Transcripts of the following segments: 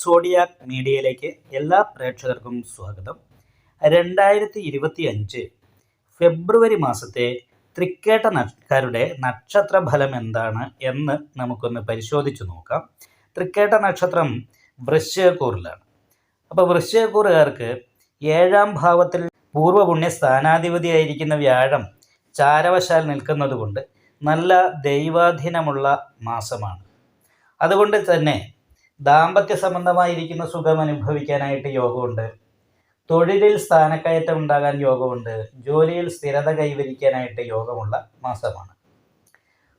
Zodiac മീഡിയയിലേക്ക് എല്ലാ പ്രേക്ഷകർക്കും സ്വാഗതം. രണ്ടായിരത്തി ഇരുപത്തി അഞ്ച് ഫെബ്രുവരി മാസത്തെ തൃക്കേട്ട നക്കാരുടെ നക്ഷത്ര ഫലം എന്താണ് എന്ന് നമുക്കൊന്ന് പരിശോധിച്ചു നോക്കാം. തൃക്കേട്ട നക്ഷത്രം വൃശ്ചയക്കൂറിലാണ് അപ്പോൾ വൃശ്ചയക്കൂറുകാർക്ക് ഏഴാം ഭാവത്തിൽ പൂർവപുണ്യ സ്ഥാനാധിപതിയായിരിക്കുന്ന വ്യാഴം ചാരവശാൽ നിൽക്കുന്നതുകൊണ്ട് നല്ല ദൈവാധീനമുള്ള മാസമാണ്. അതുകൊണ്ട് തന്നെ ദാമ്പത്യ സംബന്ധമായിരിക്കുന്ന സുഖം അനുഭവിക്കാനായിട്ട് യോഗമുണ്ട്. തൊഴിലിൽ സ്ഥാനക്കയറ്റം ഉണ്ടാകാൻ യോഗമുണ്ട്. ജോലിയിൽ സ്ഥിരത കൈവരിക്കാനായിട്ട് യോഗമുള്ള മാസമാണ്.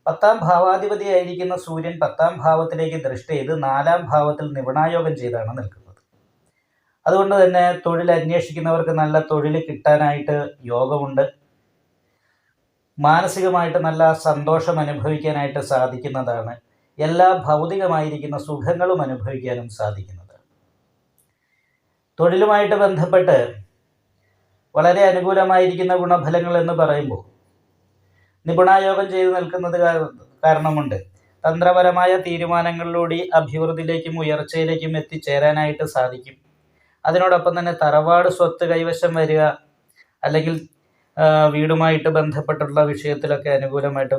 പത്താം ഭാവാധിപതിയായിരിക്കുന്ന സൂര്യൻ പത്താം ഭാവത്തിലേക്ക് ദൃഷ്ടി ചെയ്ത് നാലാം ഭാവത്തിൽ നിപുണായോഗം ചെയ്താണ് നിൽക്കുന്നത്. അതുകൊണ്ട് തന്നെ തൊഴിൽ അന്വേഷിക്കുന്നവർക്ക് നല്ല തൊഴിൽ കിട്ടാനായിട്ട് യോഗമുണ്ട്. മാനസികമായിട്ട് നല്ല സന്തോഷം അനുഭവിക്കാനായിട്ട് സാധിക്കുന്നതാണ്. എല്ലാ ഭൗതികമായിരിക്കുന്ന സുഖങ്ങളും അനുഭവിക്കാനും സാധിക്കുന്നത്. തൊഴിലുമായിട്ട് ബന്ധപ്പെട്ട് വളരെ അനുകൂലമായിരിക്കുന്ന ഗുണഫലങ്ങൾ എന്ന് പറയുമ്പോൾ നിപുണായോഗം ചെയ്തു നിൽക്കുന്നത് കാരണമുണ്ട്. തന്ത്രപരമായ തീരുമാനങ്ങളിലൂടെ അഭിവൃദ്ധിയിലേക്കും ഉയർച്ചയിലേക്കും എത്തിച്ചേരാനായിട്ട് സാധിക്കും. അതിനോടൊപ്പം തന്നെ തറവാട് സ്വത്ത് കൈവശം വരിക അല്ലെങ്കിൽ വീടുമായിട്ട് ബന്ധപ്പെട്ടുള്ള വിഷയത്തിലൊക്കെ അനുകൂലമായിട്ട്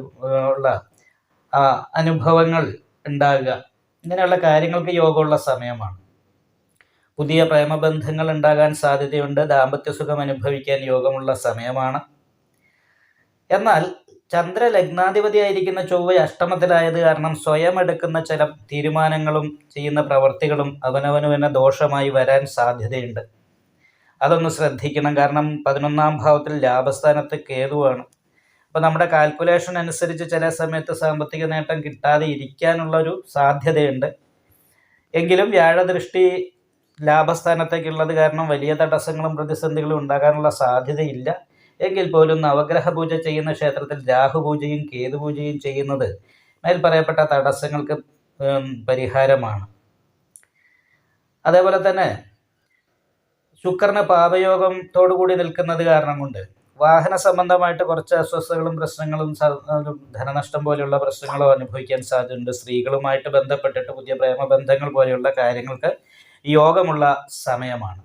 ഉള്ള അനുഭവങ്ങൾ ഉണ്ടാകുക. ഇങ്ങനെയുള്ള കാര്യങ്ങൾക്ക് യോഗമുള്ള സമയമാണ്. പുതിയ പ്രേമബന്ധങ്ങൾ ഉണ്ടാകാൻ സാധ്യതയുണ്ട്. ദാമ്പത്യ സുഖം അനുഭവിക്കാൻ യോഗമുള്ള സമയമാണ്. എന്നാൽ ചന്ദ്ര ലഗ്നാധിപതിയായിരിക്കുന്ന ചൊവ്വ അഷ്ടമത്തിലായത് കാരണം സ്വയം എടുക്കുന്ന ചില തീരുമാനങ്ങളും ചെയ്യുന്ന പ്രവർത്തികളും അവനവന് തന്നെ ദോഷമായി വരാൻ സാധ്യതയുണ്ട്. അതൊന്ന് ശ്രദ്ധിക്കണം. കാരണം പതിനൊന്നാം ഭാവത്തിൽ ലാഭസ്ഥാനത്ത് കേതുവാണ്. അപ്പോൾ നമ്മുടെ കാൽക്കുലേഷൻ അനുസരിച്ച് ചില സമയത്ത് സാമ്പത്തിക നേട്ടം കിട്ടാതെ ഇരിക്കാനുള്ളൊരു സാധ്യതയുണ്ട്. എങ്കിലും വ്യാഴദൃഷ്ടി ലാഭസ്ഥാനത്തേക്കുള്ളത് കാരണം വലിയ തടസ്സങ്ങളും പ്രതിസന്ധികളും ഉണ്ടാകാനുള്ള സാധ്യതയില്ല. എങ്കിൽ പോലും നവഗ്രഹ പൂജ ചെയ്യുന്ന ക്ഷേത്രത്തിൽ രാഹുപൂജയും കേതുപൂജയും ചെയ്യുന്നത് മേൽ പറയപ്പെട്ട തടസ്സങ്ങൾക്ക് പരിഹാരമാണ്. അതേപോലെ തന്നെ ശുക്രന് പാപയോഗത്തോടു കൂടി നിൽക്കുന്നത് കാരണം കൊണ്ട് വാഹന സംബന്ധമായിട്ട് കുറച്ച് അസ്വസ്ഥതകളും പ്രശ്നങ്ങളും ധനനഷ്ടം പോലെയുള്ള പ്രശ്നങ്ങളും അനുഭവിക്കാൻ സാധ്യതയുണ്ട്. സ്ത്രീകളുമായിട്ട് ബന്ധപ്പെട്ടിട്ട് പുതിയ പ്രേമബന്ധങ്ങൾ പോലെയുള്ള കാര്യങ്ങൾക്ക് യോഗമുള്ള സമയമാണ്.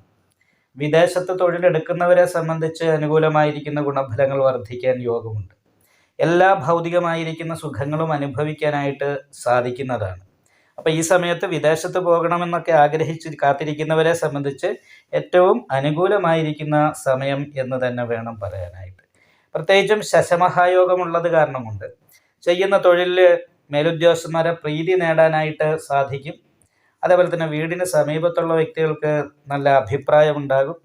വിദേശത്ത് തൊഴിലെടുക്കുന്നവരെ സംബന്ധിച്ച് അനുകൂലമായിരിക്കുന്ന ഗുണഫലങ്ങൾ വർദ്ധിക്കാൻ യോഗമുണ്ട്. എല്ലാ ഭൗതികമായിരിക്കുന്ന സുഖങ്ങളും അനുഭവിക്കാനായിട്ട് സാധിക്കുന്നതാണ്. അപ്പോൾ ഈ സമയത്ത് വിദേശത്ത് പോകണമെന്നൊക്കെ ആഗ്രഹിച്ച് കാത്തിരിക്കുന്നവരെ സംബന്ധിച്ച് ഏറ്റവും അനുകൂലമായിരിക്കുന്ന സമയം എന്ന് തന്നെ വേണം പറയാനായിട്ട്. പ്രത്യേകിച്ചും ശശമഹായോഗമുള്ളത് കാരണമുണ്ട്. ചെയ്യുന്ന തൊഴിലിൽ മേലുദ്യോഗസ്ഥന്മാരെ പ്രീതി നേടാനായിട്ട് സാധിക്കും. അതേപോലെ തന്നെ വീടിന് സമീപത്തുള്ള വ്യക്തികൾക്ക് നല്ല അഭിപ്രായം ഉണ്ടാകും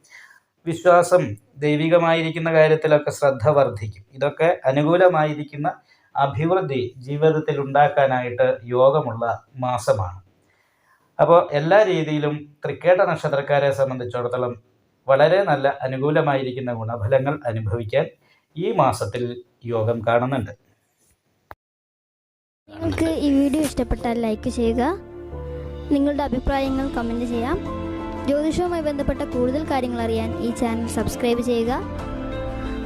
വിശ്വാസം ദൈവികമായിരിക്കുന്ന കാര്യത്തിലൊക്കെ ശ്രദ്ധ വർദ്ധിക്കും. ഇതൊക്കെ അനുകൂലമായിരിക്കുന്ന അഭിവൃദ്ധി ജീവിതത്തിൽ ഉണ്ടാക്കാനായിട്ട് യോഗമുള്ള മാസമാണ്. അപ്പോൾ എല്ലാ രീതിയിലും തൃക്കേട്ട നക്ഷത്രക്കാരെ സംബന്ധിച്ചിടത്തോളം വളരെ നല്ല അനുകൂലമായിരിക്കുന്ന ഗുണഫലങ്ങൾ അനുഭവിക്കാൻ ഈ മാസത്തിൽ യോഗം കാണുന്നുണ്ട്. നിങ്ങൾക്ക് ഈ വീഡിയോ ഇഷ്ടപ്പെട്ടാൽ ലൈക്ക് ചെയ്യുക. നിങ്ങളുടെ അഭിപ്രായങ്ങൾ കമന്റ് ചെയ്യാം. ജ്യോതിഷവുമായി ബന്ധപ്പെട്ട കൂടുതൽ കാര്യങ്ങൾ അറിയാൻ ഈ ചാനൽ സബ്സ്ക്രൈബ് ചെയ്യുക.